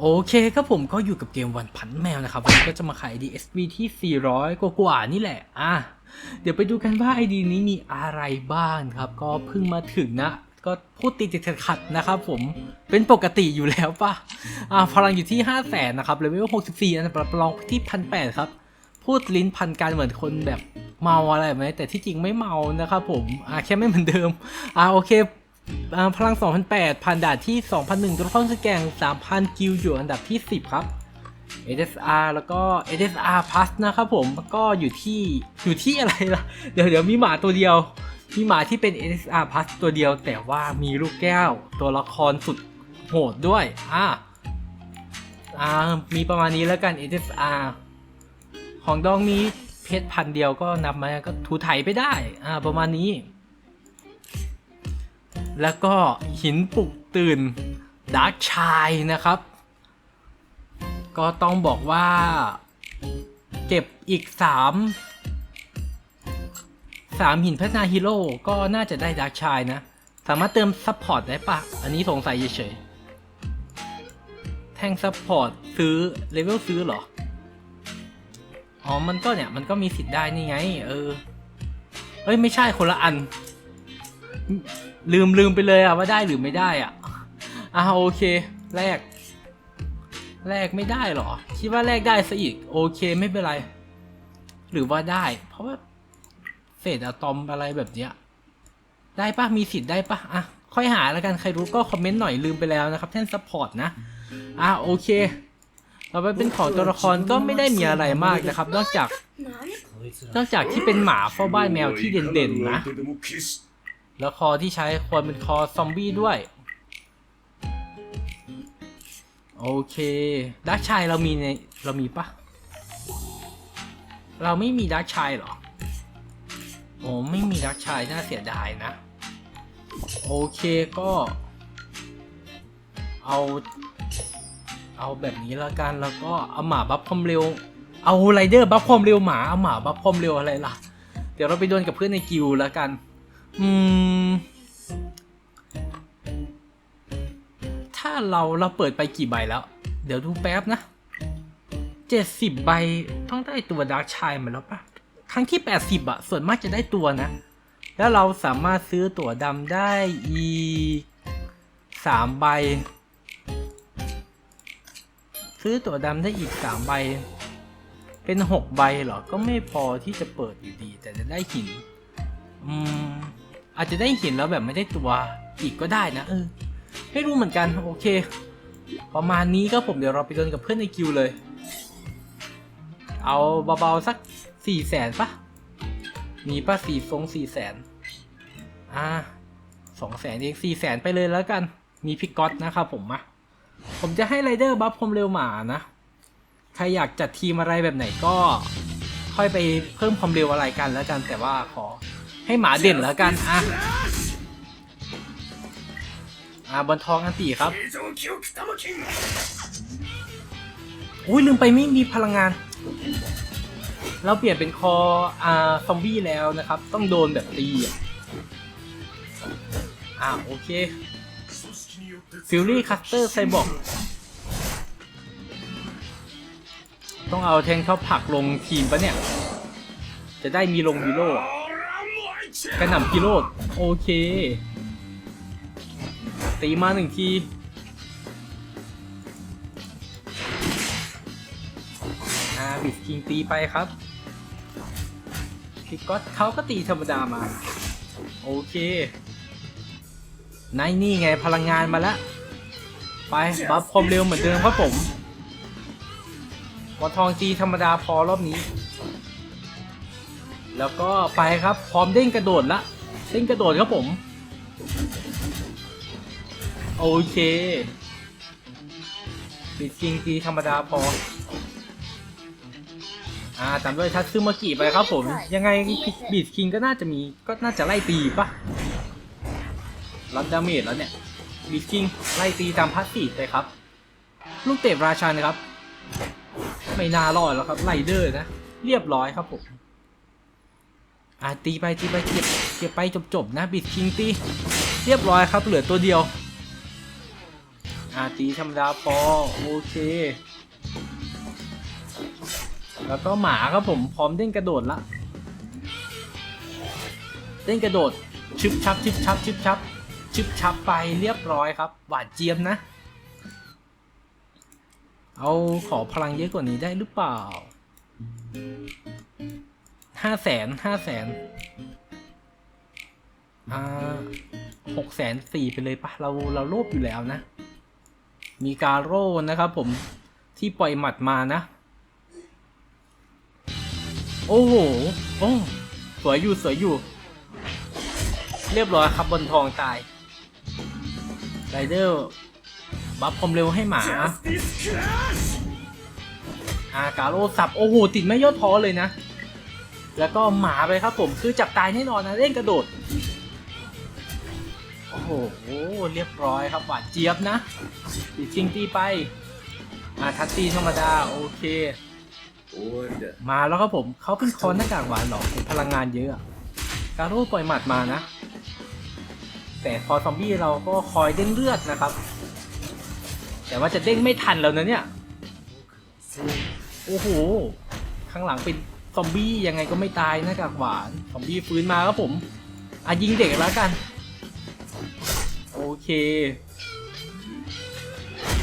โอเคครับผมก็อยู่กับเกมวันพันแมวนะครับ วันนี้ก็จะมาขาย DSV ที่ 400 กว่าๆนี่แหละ อะ เดี๋ยวไปดูกันว่า ID นี้มีอะไรบ้างครับ ก็เพิ่งมาถึงนะ ก็พูดติดติดขัดนะครับผม เป็นปกติอยู่แล้วป่ะ อ่าพลังอยู่ที่ 5 0 0แสนนะครับเลเวล64 อันดับรองที่1,800ครับ พูดลิ้นพันกันเหมือนคนแบบเมาอะไรไหมแต่ที่จริงไม่เมานะครับผม อ่าแค่ไม่เหมือนเดิม อ่าโอเค พลัง 2008 ผ่านด่านที่ 2001ตัวข้องสแกง3,000 กิลอยู่อันดับที่ 10 ครับ SSR แล้วก็ SSR Plus นะครับผมก็อยู่ที่อยู่ที่อะไรล่ะ เดี๋ยวเดี๋ยวมีหมาตัวเดียว มีหมาที่เป็น SSR Plus ตัวเดียว แต่ว่ามีลูกแก้ว ตัวละครสุดโหดด้วย อ่าอ่ามีประมาณนี้แล้วกัน SSR ของดองมีเพชรพันเดียวก็นับมาก็ถูไถไปได้ อ่า ประมาณนี้ แล้วก็หินปลุกตื่นดาร์กชายนะครับ ก็ต้องบอกว่า เก็บอีกสามสามหินพัฒนาฮีโร่ก็น่าจะได้ดาร์กชายนะ สามารถเติมซัพพอร์ตได้ปะ อันนี้สงสัยเฉยๆ แท่งซัพพอร์ตซื้อ เลเวลซื้อเหรอ อ๋อ มันก็เนี่ย มันก็มีสิทธิ์ได้นี่ไง เออ เอ้ย ไม่ใช่คนละอัน ลืมลืมไปเลยอะว่าได้หรือไม่ได้อะอะโอเคแลกแลกไม่ได้หรอ คิดว่าแลกได้ซะอีก โอเคไม่เป็นไร หรือว่าได้ เพราะว่าเศษอะตอมอะไรแบบเนี้ยได้ปะมีสิทธิ์ได้ปะอะค่อยหาแล้วกันใครรู้ก็คอมเมนต์หน่อยลืมไปแล้วนะครับท่านซัพพอร์ตนะ อะโอเคต่อไปเป็นของตัวละครก็ไม่ได้มีอะไรมากนะครับ นอกจาก นอกจากที่เป็นหมาเฝ้าบ้านแมวที่เด่นๆนะ แล้วคอที่ใช้ควรเป็นคอซอมบี้ด้วย โอเคดักชายเรามีในเรามีปะเราไม่มีดักชายหรอ โอ้ไม่มีดักชายน่าเสียดายนะ โอเคก็ เอา เอาแบบนี้แล้วกันแล้วก็เอาหมาบัฟความเร็ว เอาไรเดอร์บัฟความเร็วหมาเอาหมาบัฟความเร็วอะไรล่ะ เดี๋ยวเราไปดวลกับเพื่อนในกิลด์แล้วกัน อืม ถ้าเราเราเปิดไปกี่ใบแล้ว เดี๋ยวดูแป๊บนะเจ็ดสิบใบต้องได้ตัวดาร์กชายมาแล้วปะครั้งที่แปดสิบอะส่วนมากจะได้ตัวนะ แล้วเราสามารถซื้อตั๋วดำได้อีกสามใบ ซื้อตั๋วดำได้อีกสามใบ เป็นหกใบเหรอ ก็ไม่พอที่จะเปิดอยู่ดี แต่จะได้หิน อืม อาจจะได้เหินแล้วแบบไม่ได้ตัวอีกก็ได้นะเออไม่รู้เหมือนกันโอเค ประมาณนี้ก็ผมเดี๋ยวเราไปเดินกับเพื่อนในคิวเลย เอาเบาๆสักสี่แสนปะมีปะสี่ฟงสี่แสนอ่าสองแสนเองสี่แสนไปเลยแล้วกัน มีพิกก๊อตนะครับผมมาผมจะให้ไรเดอร์บัฟความเร็วหมานะ ใครอยากจัดทีมอะไรแบบไหนก็ ค่อยไปเพิ่มความเร็วอะไรกันแล้วกันแต่ว่าขอ ให้หมาเด่นแล้วกันอะอ่าบนทองอันตีครับ อุ้ยลืมไปไม่มีพลังงาน เราเปลี่ยนเป็นคออ่าซอมบี้แล้วนะครับ ต้องโดนแบบตีอ่าโอเคฟิลลี่คัสเตอร์ไซบอร์กต้องเอาแทงเข้าผักลงทีมปะเนี่ย จะได้มีลงฮีโร่ กระหน่ำกิโลดโอเค ตีมาหนึ่งทีอ่าบิดคิงตีไปครับพิกก็เขาก็ตีธรรมดามา โอเคนายนี่ไงพลังงานมาแล้ว ไป บัฟความเร็วเหมือนเดิมครับผมวอทองตีธรรมดาพอรอบนี้ แล้วก็ไปครับ พร้อมเด้งกระโดดละเด้งกระโดดครับผม โอเคบิดคิงตีธรรมดาพอ อ่าตามด้วยทัตซึมากิไปครับผม ยังไงบิดคิงก็น่าจะมีก็น่าจะไล่ตีปะรับดาเมจแล้วเนี่ยบิดคิงไล่ตีตามพัสซีฟไปครับ ลูกเตะราชันนะครับ ไม่น่ารอดแล้วครับไลเดอร์นะ เรียบร้อยครับผม อะตีไปตีไปเก็บเก็บไปจบๆนะบิดคิงตี เรียบร้อยครับเหลือตัวเดียวออาตีธรรมดาพอโอเค แล้วก็หมาครับผมพร้อมเด้งกระโดดละเด้งกระโดดชึบชับชึบชับชึบชับชึบชับไปเรียบร้อยครับหวานเจี๊ยบนะ เอาขอพลังเยอะกว่านี้ได้หรือเปล่า ห้าแสนห้าแสนอ่าหกแสนสี่ไปเลยปะเราเราโลภอยู่แล้วนะ มีการโร่นะครับผมที่ปล่อยหมัดมานะ โอ้โหโอ้สวยอยู่สวยอยู่ เรียบร้อยครับบนทองตายไรเดอร์บัฟความเร็วให้หมาอากาโร่สับ โอ้โห ติดไม่ย่อท้อเลยนะ แล้วก็หมาไปครับผมคือจับตายแน่นอนนะเล่งกระโดด โอ้โหเรียบร้อยครับหวานเจี๊ยบนะตีจริงตีไปมาทัตตี้ธรรมดาโอเคมาแล้วครับผมเขาเป็นคอนหน้ากากหวานหรอพลังงานเยอะการูปล่อยหมัดมานะ แต่พอซอมบี้เราก็คอยเด้งเลือดนะครับ แต่ว่าจะเด้งไม่ทันแล้วนะเนี่ย โอ้โห ข้างหลังเป็น ซอมบี้ยังไงก็ไม่ตายนะกากหวานซอมบี้ฟื้นมาครับผมอะยิงเด็กแล้วกัน โอเค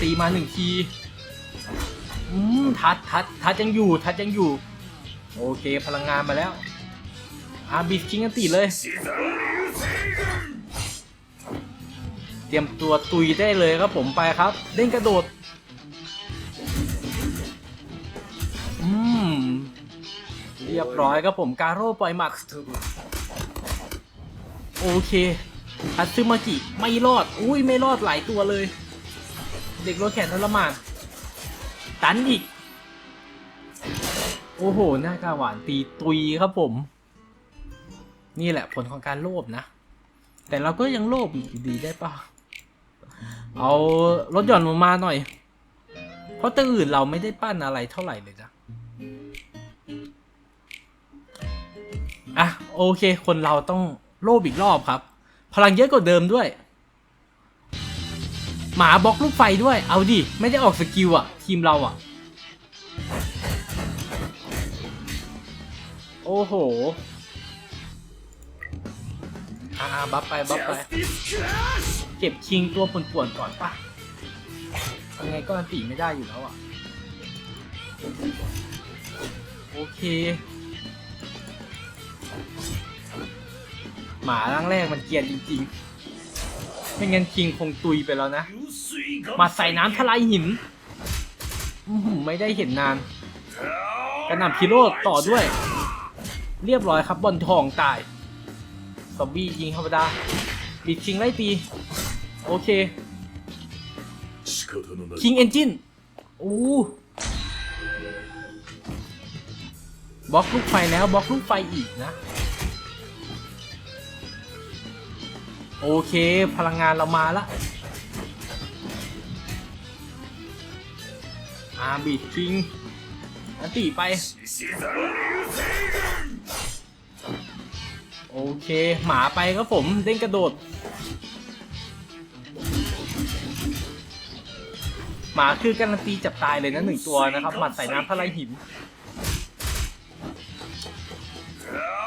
ตีมาหนึ่งทีอืมทัดทัดทัดยังอยู่ ทัดยังอยู่ โอเค พลังงานมาแล้วอาบีคิงกันตีเลย เตรียมตัวตุยได้เลยครับผมไปครับ เล่นกระโดด รียบร้อยครับผมการโร่ปล่อยหมัดโอเคทัตซึมากิไม่รอด อุ้ยไม่รอดหลายตัวเลย เด็กรถแขนทรมานตันอีก โอ้โห หน้ากาหวานตีตุยครับผม นี่แหละผลของการโลภนะ แต่เราก็ยังโลภดีได้ปะเอารถหย่อนลงมาหน่อย เพราะตัวอื่นเราไม่ได้ปั้นอะไรเท่าไหร่เลยนะ อะโอเค คนเราต้องโลภอีกรอบครับ พลังเยอะกว่าเดิมด้วย หมาบล็อกลูกไฟด้วย เอาดิ ไม่ได้ออกสกิลอะทีมเราอะโอ้โหอ่าบัฟไปบัฟไป เก็บคิงตัวป่วนๆก่อนปะยังไงก็อันตีไม่ได้อยู่แล้วอะ โอเค หมาร่างแรกมันเกียดจริงๆ ไม่งั้นคิงคงตุยไปแล้วนะ มาใส่น้ำทลายหิน ไม่ได้เห็นนาน กระนำพิโรต่อด้วย เรียบร้อยครับบอลทองตายซอมบี้ยิงธรรมดาบิดคิงไล่ตี โอเค คิงเอนจินโอ้บล็อกลูกไฟแล้วบล็อกลูกไฟอีกนะ โอเค พลังงานเรามาละอาบิดทิงอันตีไป โอเค หมาไปครับผม เด้งกระโดด หมาคือการันตีจับตายเลยนะหนึ่งตัวนะครับ หมัดใส่น้ำพลายหิน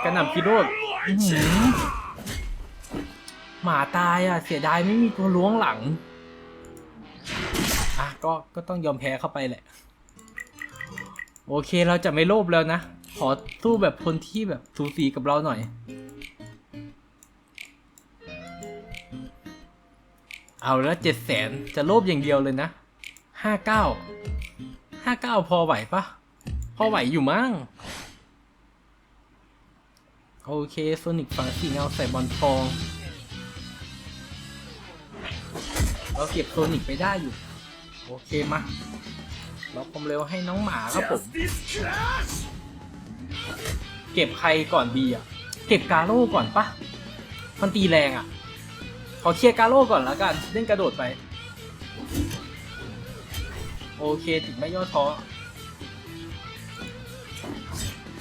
กระหน่ำกิโรด หมาตายอะ เสียดายไม่มีตัวล้วงหลัง อะก็ก็ต้องยอมแพ้เข้าไปแหละ โอเคเราจะไม่โลภแล้วนะ ขอสู้แบบคนที่แบบสูสีกับเราหน่อย เอาแล้วเจ็ดแสนจะโลภอย่างเดียวเลยนะห้าเก้าห้าเก้าพอไหวปะพอไหวอยู่มั้งโอเคโซนิกฝังสีเงาใส่บอลทอง เราเก็บโซนิกไปได้อยู่ โอเคมาเราความเร็วให้น้องหมาครับผม เก็บใครก่อนดีอะ เก็บกาโร่ก่อนปะมันตีแรงอะ ขอเชียร์กาโร่ก่อนแล้วกัน เล่นกระโดดไป โอเคติดไม่ย่อท้อ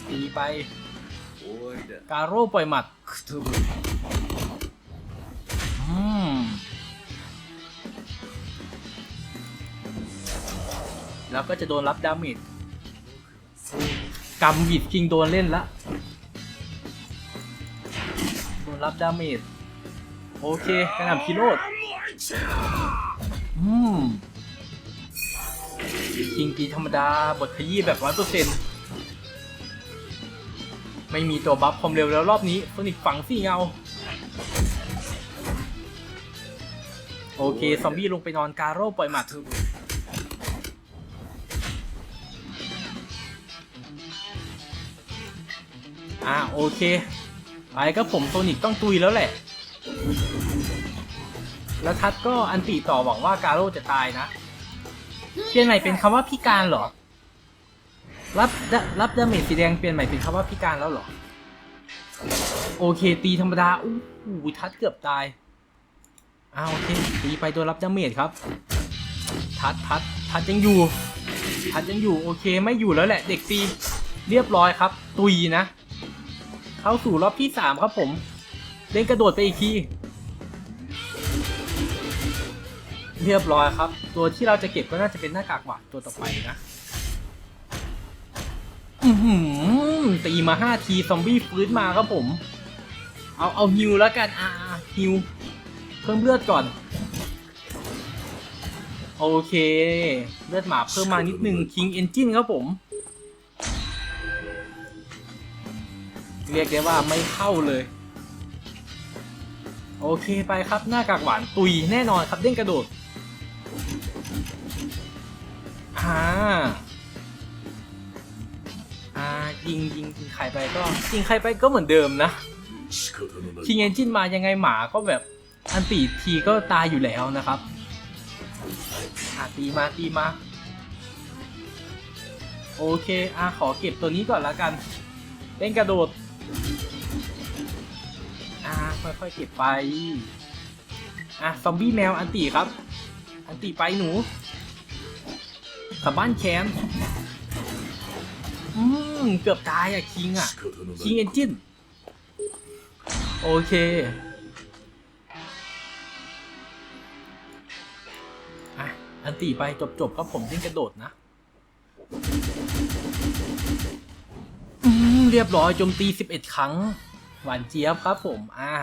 ตีไปกาโร่ปล่อยหมัดอืม แล้วก็จะโดนรับดาเมจกำบิดคิงโดนเล่นละโดนรับดาเมจโอเคกระหน่ำพิโรดอืมคิงตีธรรมดาบทขยี้แบบร้อยเปอร์เซ็นต์ไม่มีตัวบัฟความเร็วแล้วรอบนี้โซนิกฝังสี่เงา โอเค ซอมบี้ลงไปนอนการโร่ปล่อยหมัด อ่าโอเค ไปก็ผมโซนิกต้องตุยแล้วแหละ แล้วทัดก็อันติต่อหวังว่ากาโร่จะตายนะเปลี่ยนใหม่เป็นคำว่าพิการเหรอ รับรับดาเมจสีแดงเปลี่ยนใหม่เป็นคำว่าพิการแล้วเหรอ โอเคตีธรรมดาอู้หูทัดเกือบตายอ้าวโอเคตีไปตัวรับดาเมจครับ ทัดทัดทัดยังอยู่ ทัดยังอยู่โอเคไม่อยู่แล้วแหละ เด็กตีเรียบร้อยครับ ตุยนะ เข้าสู่รอบที่สามครับผมเด้งกระโดดไปอีกที เรียบร้อยครับ ตัวที่เราจะเก็บก็น่าจะเป็นหน้ากากหวานตัวต่อไปนะอือหือตีมาห้าทีซอมบี้ฟื้นมาครับผม เอาเอาฮิวแล้วกันอ่าฮิว เพิ่มเลือดก่อน โอเค เลือดหมาเพิ่มมานิดนึง King Engine ครับผม เรียกได้ว่าไม่เข้าเลย โอเคไปครับหน้ากากหวานตุยแน่นอนครับเด้งกระโดดอ่าอ่ายิงยิงยิงใครไปก็ยิงใครไปก็เหมือนเดิมนะคิงเอนจินมายังไงหมาก็แบบอันตีทีก็ตายอยู่แล้วนะครับตีมาตีมา โอเคอ่าขอเก็บตัวนี้ก่อนละกัน เป็นกระโดด่าค่อยๆเก็บไป อะซอมบี้แมวอันตีครับ อันตีไปหนูสลับ้านแคนอืมเกือบตายอะคิงอะคิงเอนจินโอเค อะ อันตีไปจบๆก็ผมเล่งกระโดดนะอืมเรียบร้อยโจมตี 11 ครั้ง หวานเจี๊ยบครับผม อ่า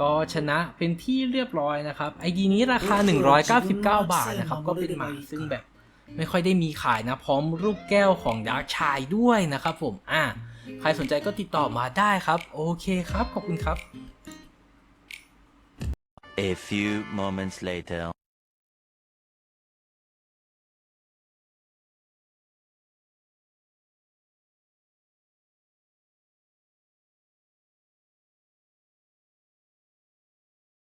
ก็ชนะเป็นที่เรียบร้อยนะครับ ไอดีนี้ราคา 199 บาทนะครับ ก็เป็นหมาซึ่งแบบไม่ค่อยได้มีขายนะ พร้อมรูปแก้วของดาร์กชายด้วยนะครับผม อ่า ใครสนใจก็ติดต่อมาได้ครับ โอเคครับ ขอบคุณครับ A few moments later.